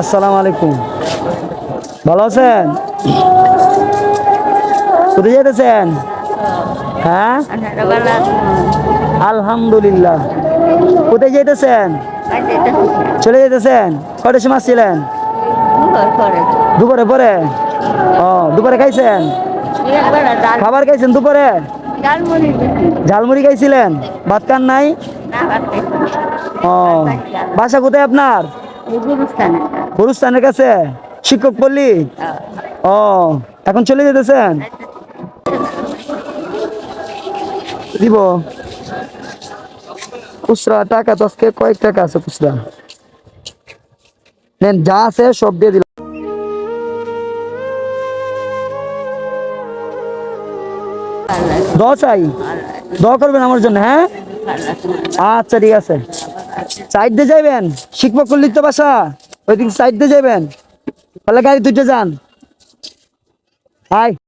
আসসালামু আলাইকুম। ভালো আছেন? কোথায় যেতেছেন হ্যাঁ? আলহামদুলিল্লাহ। কোথায় যেতেছেন চলে যেতেছেন কয়টার সময় ছিলেন দুপুরে পরে? ও, দুপুরে খাইছেন? খাবার খাইছেন দুপুরে? ঝালমুড়ি খাইছিলেন? ভাত কান নাই? ও, বাসা কোথায় আপনার? গুরুস্থানের কাছে? শিক্ষক পল্লী? ও এখন চলে যেতেছেন? দিব। খুচরা টাকা তো আজকে কয়েক টাকা আছে খুচরা। নেন যা আছে সব দিয়ে দিলাম। দশ চাই। করবেন আমার জন্য হ্যাঁ? আচ্ছা ঠিক আছে। সাইড দিয়ে যাবেন শিক্ষক পল্লীর তো দিন সাইড দিয়ে যাবেন? তাহলে গাড়ি দুটো যান। হাই